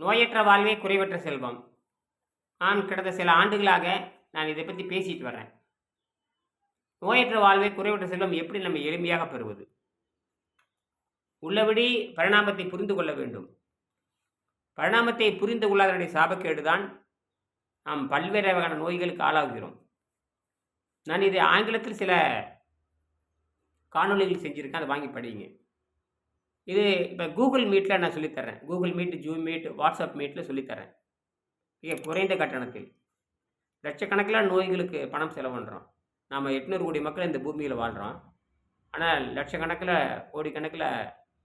நோயற்ற வாழ்வே குறைவற்ற செல்வம். நான் கடந்த சில ஆண்டுகளாக நான் இதை பற்றி பேசிட்டு வர்றேன். நோயற்ற வாழ்வே குறைவற்ற செல்வம் எப்படி நம்ம எளிமையாக பெறுவது? உள்ளபடி பரிணாமத்தை புரிந்து கொள்ள வேண்டும். பரிணாமத்தை புரிந்து கொள்ளாதனுடைய சாபக்கேடுதான் நாம் பல்வேறு வகையான நோய்களுக்கு ஆளாகிறோம். நான் இதை ஆங்கிலத்தில் சில காணொளிகள் செஞ்சுருக்கேன் அதை வாங்கி படிங்க இது இப்போ கூகுள் மீட்டில் நான் சொல்லித்தரேன் Google meet zoom meet WhatsApp மீட்டில் சொல்லித்தரேன் மிக குறைந்த கட்டணத்தில். லட்சக்கணக்கில் நோய்களுக்கு பணம் செலவு பண்ணுறோம் நாம் எட்நூறு கோடி மக்கள் இந்த பூமியில் வாழ்கிறோம் ஆனால் லட்சக்கணக்கில் கோடிக்கணக்கில்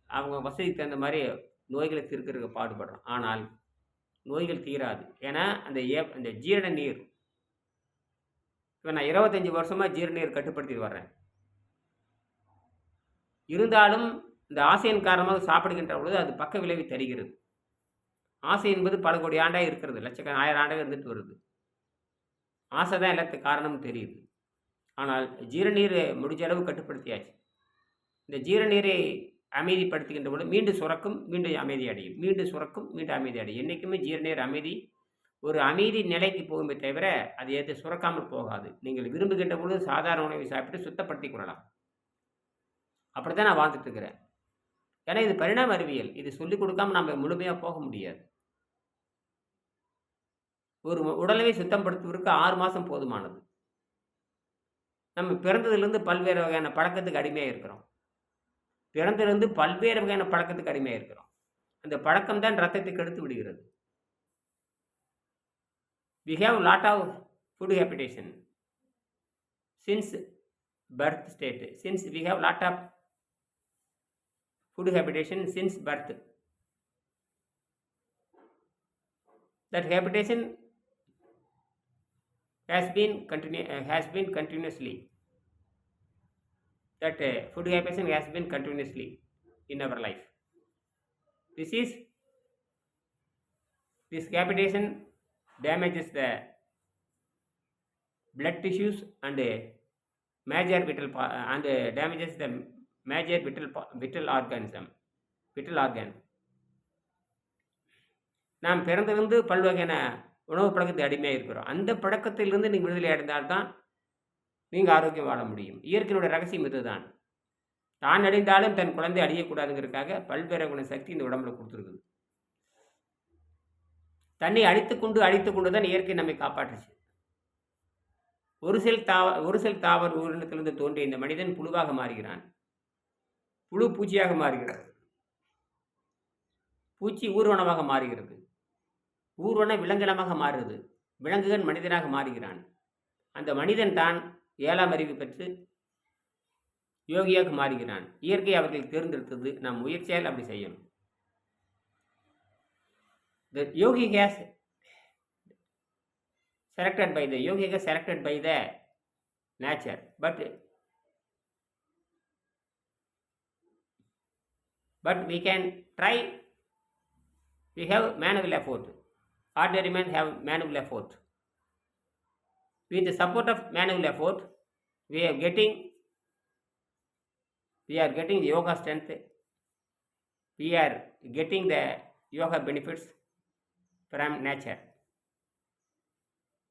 அவங்க வசதிக்கு தகுந்த மாதிரி நோய்களை தீர்க்கிறதுக்கு பாடுபடுறோம். ஆனால் நோய்கள் தீராது. ஏன்னா அந்த ஏ அந்த ஜீரண நீர் இப்போ நான் இருபத்தஞ்சி வருஷமாக ஜீரண நீர் கட்டுப்படுத்திட்டு வர்றேன். இருந்தாலும் இந்த ஆசையின் காரணமாக சாப்பிடுகின்ற பொழுது அது பக்க விளைவை தருகிறது. ஆசை என்பது பல கோடி ஆண்டாக இருக்கிறது. லட்சக்கண ஆயிரம் ஆண்டாக இருந்துட்டு வருது. ஆசை தான் எல்லாத்துக்கு காரணம் தெரியுது. ஆனால் ஜீரநீரை முடிஞ்ச அளவு கட்டுப்படுத்தியாச்சு. இந்த ஜீரநீரை அமைதிப்படுத்துகின்ற பொழுது மீண்டும் சுரக்கும் மீண்டும் அமைதி அடையும். மீண்டும் சுரக்கும் மீண்டும் அமைதி அடையும். என்றைக்குமே ஜீரநீர் அமைதி ஒரு அமைதி நிலைக்கு போகுமே தவிர அது எது சுரக்காமல் போகாது. நீங்கள் விரும்புகின்ற பொழுது சாதாரண உணவை சாப்பிட்டு சுத்தப்படுத்தி கொள்ளலாம். அப்படி தான் நான் வாழ்ந்துட்டு இருக்கிறேன். ஏன்னா இது பரிணாம அறிவியல் இது சொல்லிக் கொடுக்காம நம்ம முழுமையாக போக முடியாது. ஒரு உடலையை சுத்தப்படுத்துவதற்கு ஆறு மாதம் போதுமானது. நம்ம பிறந்ததுலேருந்து பல்வேறு வகையான பழக்கத்துக்கு அடிமையாக இருக்கிறோம். பிறந்ததுலேருந்து பல்வேறு வகையான பழக்கத்துக்கு அடிமையாக இருக்கிறோம். அந்த பழக்கம் தான் ரத்தத்தை கெடுத்து விடுகிறது. We have lot of food habitation since birth state since we have lot of food habitation since birth. That habitation has been continu- uh, has been continuously. That uh, food habitation has been continuously in our life. This is this habitation damages the blood tissues and uh, major vital pa- and uh, damages the major vital pa- organism organism organ நாம் பிறந்திருந்து பல்வகையான உணவு பழக்கத்தை அடிமையாக இருக்கிறோம். அந்த பழக்கத்திலிருந்து நீங்கள் விடுதலை அடைந்தால்தான் நீங்கள் ஆரோக்கியம் வாழ முடியும். இயற்கையினுடைய ரகசியம் இதுதான். தான் அடைந்தாலும் தன் குழந்தை அழியக்கூடாதுங்கிறதுக்காக பல்வேறு குண சக்தி இந்த உடம்புல கொடுத்துருக்குது. தன்னை அழித்துக்கொண்டு அழித்துக்கொண்டு தான் இயற்கை நம்மை காப்பாற்றுச்சு. ஒரு செல் தாவ ஒரு செல் தாவர உயிரினத்திலிருந்து தோன்றிய இந்த மனிதன் புழுவாக மாறுகிறான். புழு பூச்சியாக மாறுகிறது. பூச்சி ஊர்வனமாக மாறுகிறது. ஊர்வன விலங்கினமாக மாறுது. விலங்குகள் மனிதனாக மாறுகிறான். அந்த மனிதன் தான் ஏழாம் அறிவு பெற்று யோகியாக மாறுகிறான். இயற்கை அவர்கள் தேர்ந்தெடுத்தது நம் முயற்சியால் அப்படி செய்யணும். The yogi gets selected by the yogi gets selected by the nature but but we can try. We have manual effort. Ordinary men have manual effort. With the support of manual effort, we are getting we are getting the yoga strength. We are getting the yoga benefits from nature.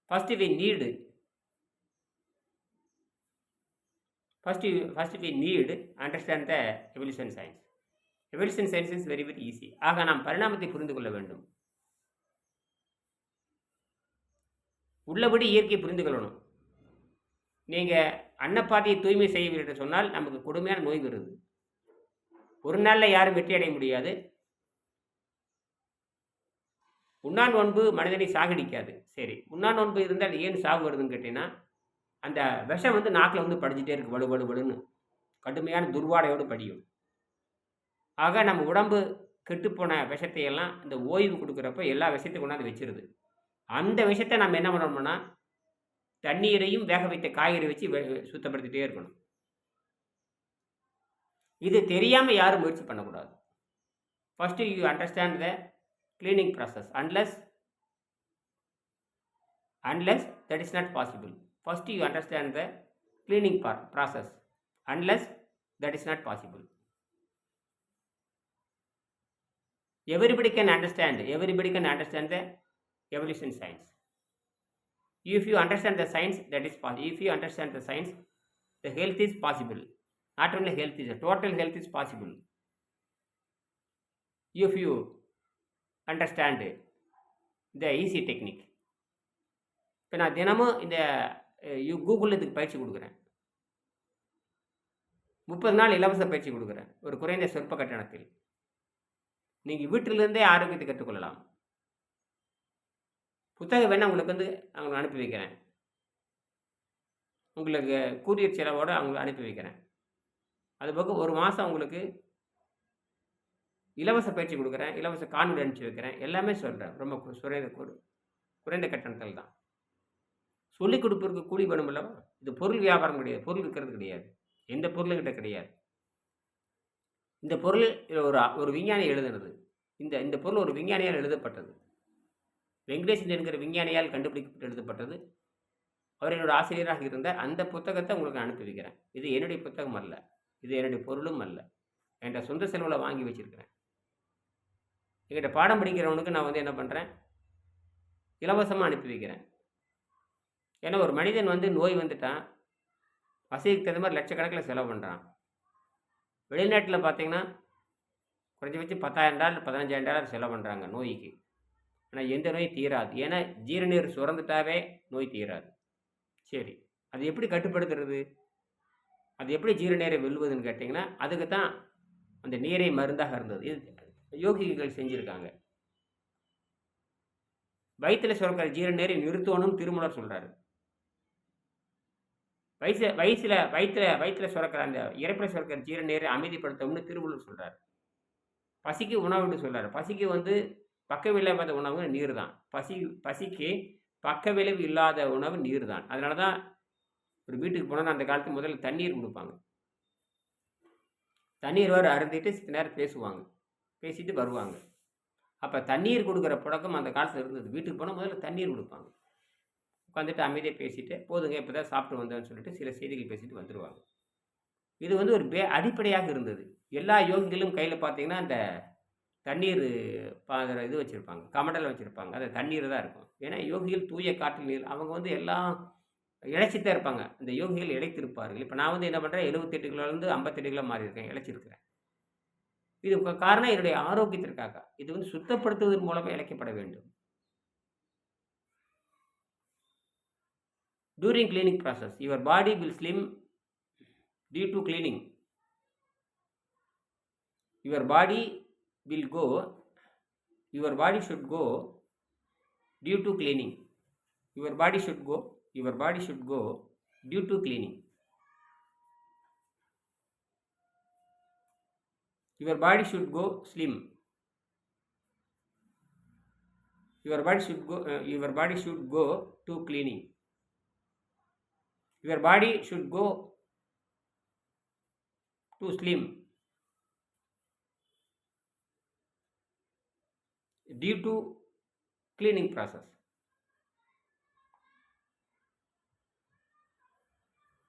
First we need first first we need understand the evolution science. Evolution science is very very easy ஆக நாம் பரிணாமத்தை புரிந்து கொள்ள வேண்டும். உள்ளபடி இயற்கை புரிந்து கொள்ளணும். நீங்கள் அன்னப்பாதையை தூய்மை செய்யவில்லை என்று சொன்னால் நமக்கு கொடுமையான நோய் வருது. ஒரு நாளில் யாரும் வெற்றி அடைய முடியாது. உண்ணான் நோன்பு மனிதனை சாகடிக்காது. சரி உண்ணான் நோன்பு இருந்தால் ஏன் சாகு வருதுன்னு கேட்டீங்கன்னா அந்த விஷம் வந்து நாக்கில் வந்து படிச்சுட்டே இருக்கு வலு வலு வலுன்னு. கடுமையான துர்வாடையோடு படியும். ஆக நம்ம உடம்பு கெட்டுப்போன விஷத்தை எல்லாம் இந்த ஓய்வு கொடுக்குறப்ப எல்லா விஷயத்தையும் கொண்டாந்து வச்சிருது. அந்த விஷயத்தை நம்ம என்ன பண்ணணும்னா தண்ணீரையும் வேக வைத்த காய்கறி வச்சு வெ- சுத்தப்படுத்திட்டே இருக்கணும். இது தெரியாமல் யாரும் முயற்சி பண்ணக்கூடாது. First you understand the cleaning process unless unless that is not possible first you understand the cleaning process unless that is not possible everybody can understand everybody can understand the evolution science if you understand the science that is possible if you understand the science the health is possible not only health is total health is possible if you understand the easy technique இப்போ நான் தினமும் இந்த you கூகுளில் இதுக்கு பயிற்சி கொடுக்குறேன் முப்பது நாள் இலவச பயிற்சி கொடுக்குறேன் ஒரு குறைந்த சொற்ப கட்டணத்தில் நீங்கள் வீட்டிலிருந்தே ஆரோக்கியத்தை கற்றுக்கொள்ளலாம். புத்தகம் வேணால் உங்களுக்கு வந்து அவங்களை அனுப்பி வைக்கிறேன். உங்களுக்கு கூரியர் செலவோடு அவங்களை அனுப்பி வைக்கிறேன். அது போக ஒரு மாதம் உங்களுக்கு இலவச பயிற்சி கொடுக்குறேன் இலவச காணொலி அனுப்பிச்சி வைக்கிறேன். எல்லாமே சொல்கிறேன் ரொம்ப குறைந்த குறைந்த கட்டணத்தில் தான். சொல்லிக் கொடுப்பதற்கு கூலி வேணும் அல்லவா இது பொருள் வியாபாரம் கிடையாது. பொருள் இருக்கிறது கிடையாது. எந்த பொருளும் கிட்ட கிடையாது. இந்த பொருள் ஒரு ஒரு விஞ்ஞானி எழுதுனது. இந்த இந்த பொருள் ஒரு விஞ்ஞானியால் எழுதப்பட்டது. வெங்கடேசன் என்கிற விஞ்ஞானியால் கண்டுபிடிக்கப்பட்டு எழுதப்பட்டது. அவர் என்னோட ஆசிரியராக இருந்தார். அந்த புத்தகத்தை உங்களுக்கு அனுப்பி வைக்கிறேன். இது என்னுடைய புத்தகம் அல்ல. இது என்னுடைய பொருளும் அல்ல. என்கிட்ட சொந்த செலவில் வாங்கி வச்சிருக்கிறேன். என்கிட்ட பாடம் படிக்கிறவனுக்கு நான் வந்து என்ன பண்ணுறேன் இலவசமாக அனுப்பி வைக்கிறேன். ஏன்னா ஒரு மனிதன் வந்து நோய் வந்துட்டான். வசதிக்கு தகுந்த மாதிரி லட்சக்கணக்கில் செலவு பண்ணுறான் வெளிநாட்டில் பார்த்தீங்கன்னா குறைஞ்சபட்சம் பத்தாயிரம் டாலர் பதினஞ்சாயிரம் டாலர் செலவு பண்ணுறாங்க நோய்க்கு. ஆனால் எந்த நோய் தீராது. ஏன்னா ஜீரநீர் சுரந்துட்டாவே நோய் தீராது. சரி. அது எப்படி கட்டுப்படுத்துறது? அது எப்படி ஜீரநீரை வெல்வதுன்னு கேட்டிங்கன்னா அதுக்கு தான் அந்த நீரை மருந்தாக இருந்தது. இது யோகிகள் செஞ்சுருக்காங்க. வயிற்றில் சுரக்கிற ஜீரநீரை நிறுத்தணும் திருமலர் சொல்கிறாரு வயசு வயசில் வயிற்றில் வயிற்றில் சுரக்கிற அந்த இறப்பில் சுரக்கிற ஜீரநீரை அமைதிப்படுத்தணும்னு திருவள்ளுவர் சொல்கிறார் பசிக்கு உணவுன்னு சொல்கிறார் பசிக்கு வந்து பக்க விளைவாத உணவு நீர் தான் பசி பசிக்கு பக்க விளைவு இல்லாத உணவு நீர் தான் அதனால தான் ஒரு வீட்டுக்கு போனால் அந்த காலத்து முதல்ல தண்ணீர் கொடுப்பாங்க. தண்ணீர் வர அருந்திட்டு சித்த நேரம் பேசுவாங்க. பேசிட்டு வருவாங்க. அப்போ தண்ணீர் கொடுக்குற புழக்கம் அந்த காலத்தில் இருந்தது. வீட்டுக்கு போனால் முதல்ல தண்ணீர் கொடுப்பாங்க. உட்காந்துட்டு அமைதியாக பேசிட்டு போதுங்க இப்போ தான் சாப்பிட்டு வந்தேன்னு சொல்லிட்டு சில செய்திகள் பேசிட்டு வந்துடுவாங்க இது வந்து ஒரு பே அடிப்படையாக இருந்தது. எல்லா யோகிகளும் கையில் பார்த்தீங்கன்னா அந்த தண்ணீர் பாதிர இது வச்சுருப்பாங்க கமண்டல் வச்சுருப்பாங்க. அது தண்ணீர் தான் இருக்கும். ஏன்னா யோகிகள் தூய காற்று நீர் அவங்க வந்து எல்லாம் இழைச்சித்தான் இருப்பாங்க. அந்த யோகிகள் இழைத்திருப்பார்கள். இப்போ நான் வந்து என்ன பண்ணுறேன் எழுபத்தெட்டு கிலோலேருந்து ஐம்பத்தெட்டு கிலோ மாறி இருக்கேன் இழைச்சிருக்கிறேன். இது காரணம் என்னுடைய ஆரோக்கியத்திற்காக. இது வந்து சுத்தப்படுத்துவதன் மூலமாக இழைக்கப்பட வேண்டும். During cleaning process your body will slim due to cleaning. Your body will go your body should go due to cleaning. Your body should go your body should go due to cleaning. Your body should go slim. Your body should go uh, your body should go to cleaning your body should go to slim. Due to cleaning process.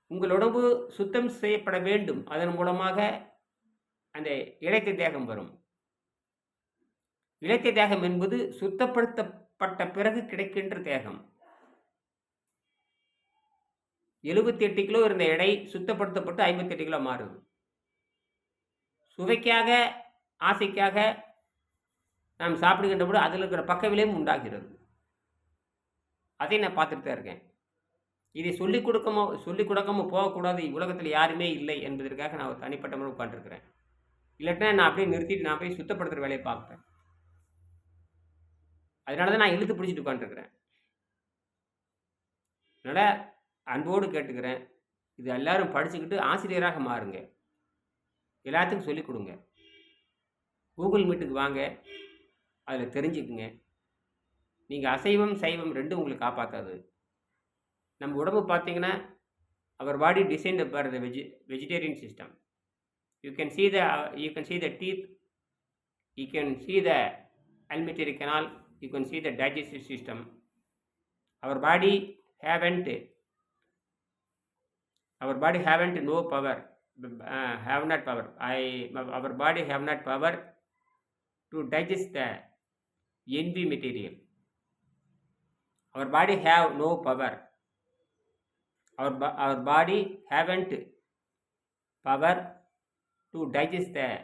உங்கள் உடம்பு சுத்தம் செய்யப்பட வேண்டும். அதன் மூலமாக அந்த இழைத்த தேகம் வரும். இழைத்த தேகம் என்பது சுத்தப்படுத்தப்பட்ட பிறகு கிடைக்கின்ற தேகம். எழுபத்தி எட்டு கிலோ இருந்த எடை சுத்தப்படுத்தப்பட்டு ஐம்பத்தெட்டு கிலோ மாறுது. சுவைக்காக ஆசைக்காக நாம் சாப்பிடுகின்ற போது அதில் இருக்கிற பக்க விளைவும் உண்டாகிறது. அதை நான் பார்த்துட்டு தான் இருக்கேன். இதை சொல்லிக் கொடுக்கமோ சொல்லிக் கொடுக்காம போகக்கூடாது உலகத்தில் யாருமே இல்லை என்பதற்காக நான் ஒரு தனிப்பட்ட முறை உட்காந்துருக்கிறேன் இல்லாட்டினா நான் அப்படியே நிறுத்திட்டு நான் போய் சுத்தப்படுத்துகிற வேலையை பார்ப்பேன். அதனால தான் நான் இழுத்து பிடிச்சிட்டு உட்காந்துருக்கிறேன் அதனால் அன்போடு கேட்டுக்கிறேன். இது எல்லாரும் படிச்சுக்கிட்டு ஆசிரியராக மாறுங்க. எல்லாத்துக்கும் சொல்லிக் கொடுங்க. கூகுள் மீட்டுக்கு வாங்க. அதில் தெரிஞ்சுக்குங்க. நீங்கள் அசைவம் சைவம் ரெண்டும் உங்களுக்கு காப்பாற்றாது நம்ம உடம்பு பார்த்தீங்கன்னா our body design for the vegi vegetarian system you can see the you can see the teeth you can see the alimentary canal you can see the digestive system our body haven't our body haven't no power uh, have not power i our body have not power to digest the envy material. Our body have no power. Our, our body haven't power to digest the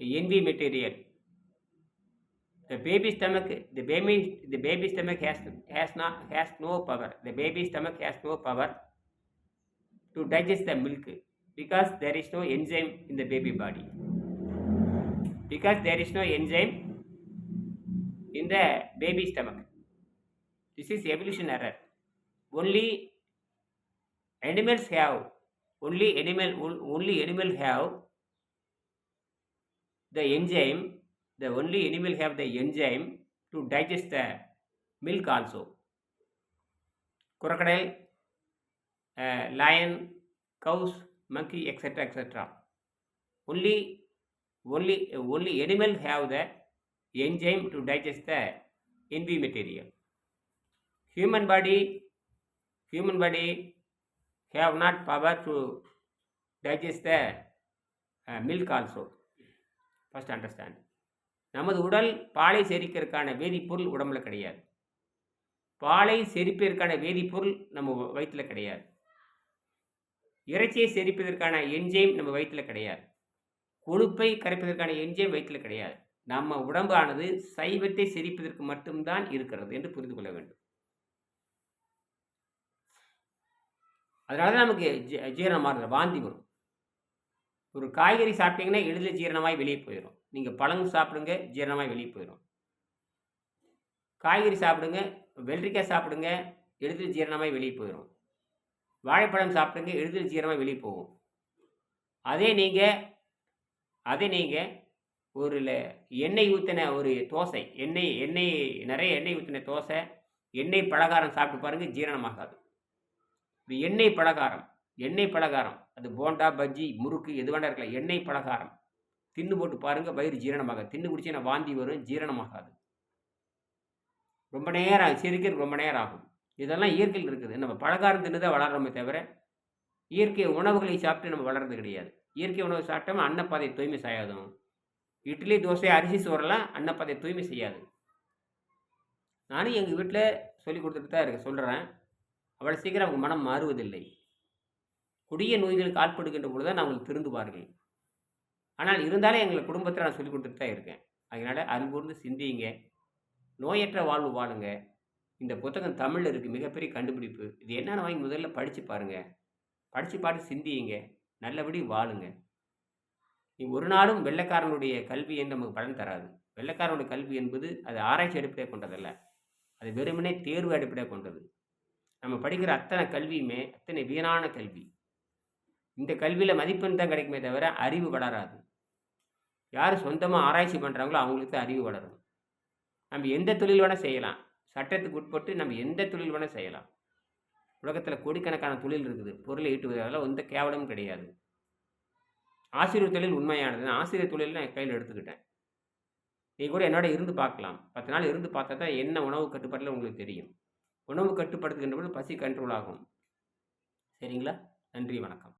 envy material. The baby stomach, the baby, the baby stomach has has not has no power. The baby stomach has no power to digest the milk because there is no enzyme in the baby body. Because there is no enzyme in the baby stomach. This is evolution error. Only animals have only animal only animal have the enzyme the only animal have the enzyme to digest the milk also crocodile lion cows monkey etc etc only only only animal have the enzyme to digest the envy material human body human body have not power to digest the uh, milk also first understand நமது உடல் பாலை செரிக்கிறதுக்கான வேதிப்பொருள் உடம்புல கிடையாது பாலை செரிப்பதற்கான வேதிப்பொருள் நம்ம வயிற்றில் கிடையாது இறைச்சியை செரிப்பதற்கான என்ஜைம் நம்ம வயிற்றில் கிடையாது. கொழுப்பை கரைப்பதற்கான என்ஜைம் வயிற்றில் கிடையாது. நம்ம உடம்பானது சைவத்தை செரிப்பதற்கு மட்டும்தான் இருக்கிறது என்று புரிந்து கொள்ள வேண்டும். அதனால தான் நமக்கு ஜீரணமாக வாந்தி வரும். ஒரு காய்கறி சாப்பிட்டீங்கன்னா எளிதில் ஜீரணமாய் வெளியே போயிடும். நீங்கள் பழங்கு சாப்பிடுங்க ஜீரணமாய் வெளியே போயிடும். காய்கறி சாப்பிடுங்க வெள்ளரிக்காய் சாப்பிடுங்க எளிதில் ஜீரணமாய் வெளியே போயிடும். வாழைப்பழம் சாப்பிடுங்க எளிதில் சீரமாக வெளியே போகும். அதே நீங்கள் அதே நீங்கள் ஒரு எண்ணெய் ஊற்றின ஒரு தோசை எண்ணெய் எண்ணெய் நிறைய எண்ணெய் ஊற்றின தோசை எண்ணெய் பலகாரம் சாப்பிட்டு பாருங்கள் ஜீரணமாகாது. இப்போ எண்ணெய் பலகாரம் எண்ணெய் பலகாரம் அது போண்டா பஜ்ஜி முறுக்கு எது வேண்டாம் இருக்கலாம் எண்ணெய் பலகாரம் தின்னு போட்டு பாருங்கள் வயிறு ஜீரணமாகாது. தின்னு குடிச்சா வாந்தி வரும் ஜீரணமாகாது. ரொம்ப நேரம் சிரிக்கிறதுக்கு ரொம்ப நேரம் ஆகும். இதெல்லாம் இயற்கையில் இருக்குது. நம்ம பழகாரம் தின்னு தான் வளர்கிறோமே தவிர இயற்கை உணவுகளை சாப்பிட்டு நம்ம வளர்றது கிடையாது. இயற்கை உணவு சாப்பிட்டோம்னா அன்னப்பாதை தூய்மை செய்யாதும் இட்லி தோசை அரிசி சோறெல்லாம் அன்னப்பாதை தூய்மை செய்யாது. நானும் எங்கள் வீட்டில் சொல்லி கொடுத்துட்டு தான் இருக்க சொல்கிறேன் அவ்வளோ சீக்கிரம் அவங்க மனம் மாறுவதில்லை. கொடிய நோய்களுக்கு ஆட்படுகின்ற பொழுது தான் அவங்களுக்கு திருந்துவார்கள் ஆனால் இருந்தாலும் எங்கள் குடும்பத்தில் நான் சொல்லி கொடுத்துட்டு தான் இருக்கேன். அதனால் அன்புர்ந்து சிந்தியுங்க. நோயற்ற வாழ்வு வாழுங்க. இந்த புத்தகம் தமிழில் இருக்குது மிகப்பெரிய கண்டுபிடிப்பு. இது என்னென்ன வாங்கி முதல்ல படித்து பாருங்கள் படித்து பார்த்து சிந்தியுங்க. நல்லபடி வாழுங்க. நீ ஒரு நாளும் வெள்ளைக்காரனுடைய கல்வி என்று நமக்கு பலன் தராது? வெள்ளைக்காரனுடைய கல்வி என்பது அது ஆராய்ச்சி அடிப்படையாக கொண்டதல்ல. அது வெறுமனே தேர்வு அடிப்படையாக கொண்டது. நம்ம படிக்கிற அத்தனை கல்வியுமே அத்தனை வீணான கல்வி. இந்த கல்வியில் மதிப்பெண் தான் கிடைக்குமே தவிர அறிவு வளராது. யார் சொந்தமாக ஆராய்ச்சி பண்ணுறாங்களோ அவங்களுக்கு தான் அறிவு வளரும். நம்ம எந்த தொழில் வேணால் செய்யலாம். சட்டத்துக்கு உட்பட்டு நம்ம எந்த தொழில் வேணால் செய்யலாம். உலகத்தில் கோடிக்கணக்கான தொழில் இருக்குது. பொருளை ஈட்டுவது அதெல்லாம் எந்த கேவலமும் கிடையாது. ஆசிரியர் தொழில் உண்மையானது. ஆசிரியர் தொழில் நான் கையில் எடுத்துக்கிட்டேன். நீ கூட என்னோட இருந்து பார்க்கலாம். பத்து நாள் இருந்து பார்த்தா தான் என்ன உணவு கட்டுப்பாட்டில் உங்களுக்கு தெரியும். உணவு கட்டுப்படுத்துகின்ற பொழுது பசி கண்ட்ரோல் ஆகும். சரிங்களா? நன்றி வணக்கம்.